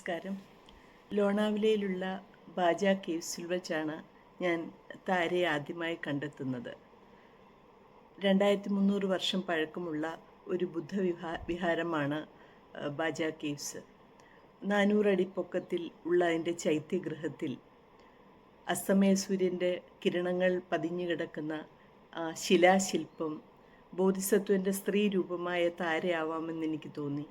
നമസ്കാരം. ലോണാവിലയിലുള്ള ബാജ കേവ്സിൽ വെച്ചാണ് ഞാൻ താരയെ ആദ്യമായി കണ്ടെത്തുന്നത്. രണ്ടായിരത്തി മുന്നൂറ് വർഷം പഴക്കമുള്ള ഒരു ബുദ്ധ വിഹാ വിഹാരമാണ് ബാജ കേവ്സ്. നാനൂറടി പൊക്കത്തിൽ ഉള്ള അതിന്റെ ചൈത്യഗൃഹത്തിൽ അസ്തമയ സൂര്യന്റെ കിരണങ്ങൾ പതിഞ്ഞു കിടക്കുന്ന ശിലാശില്പം ബോധിസത്വന്റെ സ്ത്രീ രൂപമായ താരയാവാമെന്ന് എനിക്ക് തോന്നി.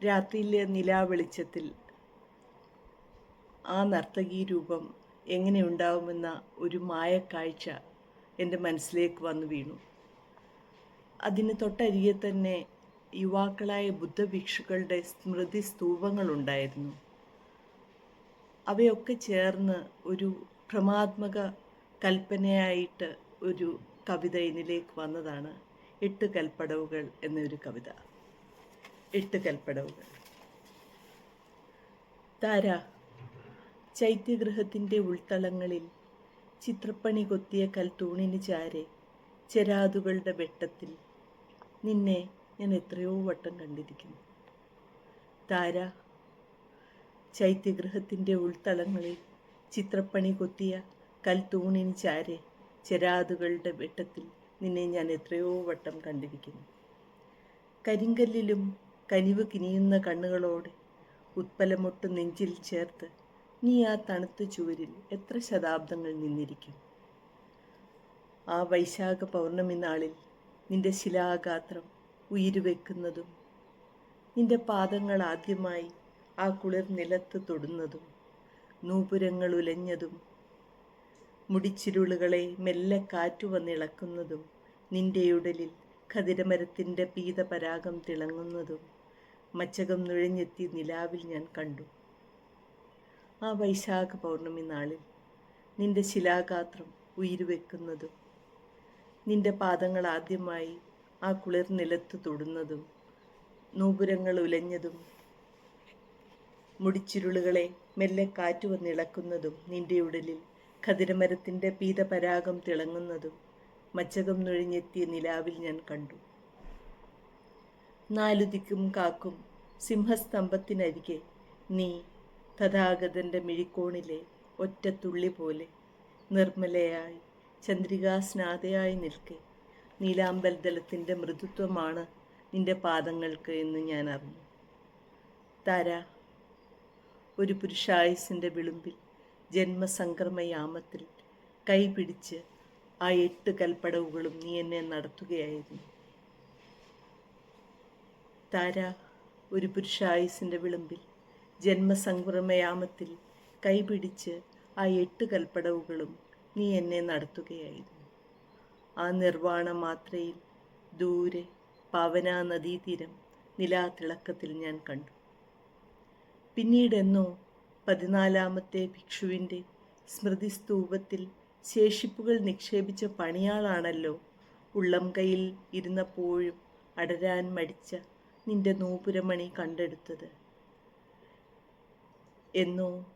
രാത്രിയിലെ നിലാവെളിച്ചത്തിൽ ആ നർത്തകീ രൂപം എങ്ങനെയുണ്ടാവുമെന്ന ഒരു മായക്കാഴ്ച എന്റെ മനസ്സിലേക്ക് വന്നു വീണു. അതിന് തൊട്ടരികെ തന്നെ യുവാക്കളായ ബുദ്ധഭിക്ഷുക്കളുടെ സ്മൃതി സ്തൂപങ്ങളുണ്ടായിരുന്നു അവയൊക്കെ ചേർന്ന് ഒരു ഭ്രമാത്മക കൽപ്പനയായിട്ട് ഒരു കവിത എന്നിലേക്ക് വന്നതാണ് എട്ട് കൽപ്പടവുകൾ എന്നൊരു കവിത. എട്ട് കൽപ്പടവുകൾ താര ചൈത്യഗൃഹത്തിന്റെ ഉൾത്തളങ്ങളിൽ ചിത്രപ്പണി കൊത്തിയ കൽത്തൂണിന് ചാരെ ചെരാതുകളുടെ വെട്ടത്തിൽ. നിന്നെ ഞാൻ എത്രയോ വട്ടം കണ്ടിരിക്കുന്നു. താര ചൈത്യഗൃഹത്തിന്റെ ഉൾത്തളങ്ങളിൽ ചിത്രപ്പണി കൊത്തിയ കൽത്തൂണിന് ചാരെ ചെരാതുകളുടെ വെട്ടത്തിൽ നിന്നെ ഞാൻ എത്രയോ വട്ടം കണ്ടിരിക്കുന്നു. കരിങ്കല്ലിലും കനിവ് കിനിയുന്ന കണ്ണുകളോടെ ഉത്പലമൊട്ട് നെഞ്ചിൽ ചേർത്ത് നീ ആ തണുത്ത ചുവരിൽ എത്ര ശതാബ്ദങ്ങൾ നിന്നിരിക്കും? ആ വൈശാഖ പൗർണമി നാളിൽ നിന്റെ ശിലാഗാത്രം ഉയരുവെക്കുന്നതും നിന്റെ പാദങ്ങൾ ആദ്യമായി ആ കുളിർ നിലത്ത് തൊടുന്നതും നൂപുരങ്ങൾ ഉലഞ്ഞതും മുടിച്ചിരുളുകളെ മെല്ലെ കാറ്റു വന്നിളക്കുന്നതും നിന്റെ ഉടലിൽ ഖതിരമരത്തിന്റെ പീതപരാഗം തിളങ്ങുന്നതും മച്ചകം നുഴഞ്ഞെത്തി നിലാവിൽ ഞാൻ കണ്ടു. ആ വൈശാഖ പൗർണമി നാളിൽ നിന്റെ ശിലാഗാത്രം ഉയരുവെക്കുന്നതും നിന്റെ പാദങ്ങൾ ആദ്യമായി ആ കുളിർ നിലത്ത് തൊടുന്നതും നൂപുരങ്ങൾ ഉലഞ്ഞതും മുടിച്ചിരുളുകളെ മെല്ലെ കാറ്റു വന്നിളക്കുന്നതും നിന്റെ ഉടലിൽ ഖതിരമരത്തിന്റെ പീതപരാഗം തിളങ്ങുന്നതും മച്ചകം നുഴഞ്ഞെത്തിയ നിലാവിൽ ഞാൻ കണ്ടു. നാലു ദിക്കും കാക്കും സിംഹസ്തംഭത്തിനരികെ നീ തഥാഗതന്റെ മിഴിക്കോണിലെ ഒറ്റത്തുള്ളി പോലെ നിർമ്മലയായി ചന്ദ്രികാസ്നാതയായി നിൽക്കെ. നീലാമ്പൽദലത്തിന്റെ മൃദുത്വമാണ് നിന്റെ പാദങ്ങൾക്ക് എന്ന് ഞാൻ അറിഞ്ഞു. തര ഒരു പുരുഷായുസിന്റെ വിളുമ്പിൽ ജന്മസംക്രമയാമത്തിൽ കൈപിടിച്ച് ആ എട്ട് കൽപ്പടവുകളും നീ എന്നെ നടത്തുകയായിരുന്നു. താര ഒരു പുരുഷായുസിന്റെ വിളുമ്പിൽ ജന്മസംക്രമയാമത്തിൽ കൈപിടിച്ച് ആ എട്ട് കൽപ്പടവുകളും നീ എന്നെ നടത്തുകയായിരുന്നു. ആ നിർവാണ മാത്രയിൽ ദൂരെ പവന നദീതീരം നിലാതിളക്കത്തിൽ ഞാൻ കണ്ടു. പിന്നീടെന്നോ പതിനാലാമത്തെ ഭിക്ഷുവിന്റെ സ്മൃതിസ്തൂപത്തിൽ ശേഷിപ്പുകൾ നിക്ഷേപിച്ച പണിയാളാണല്ലോ ഉള്ളം കയ്യിൽ ഇരുന്നപ്പോഴും അടരാൻ മടിച്ച നിന്റെ നൂപുരമണി കണ്ടെടുത്തത്? എന്നോ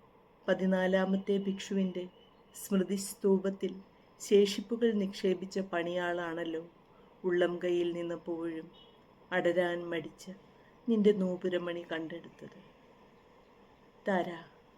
പതിനാലാമത്തെ ഭിക്ഷുവിന്റെ സ്മൃതിസ്തൂപത്തിൽ ശേഷിപ്പുകൾ നിക്ഷേപിച്ച പണിയാളാണല്ലോ ഉള്ളം കയ്യിൽ നിന്നപ്പോഴും അടരാൻ മടിച്ച നിന്റെ നൂപുരമണി കണ്ടെടുത്തത്. താര.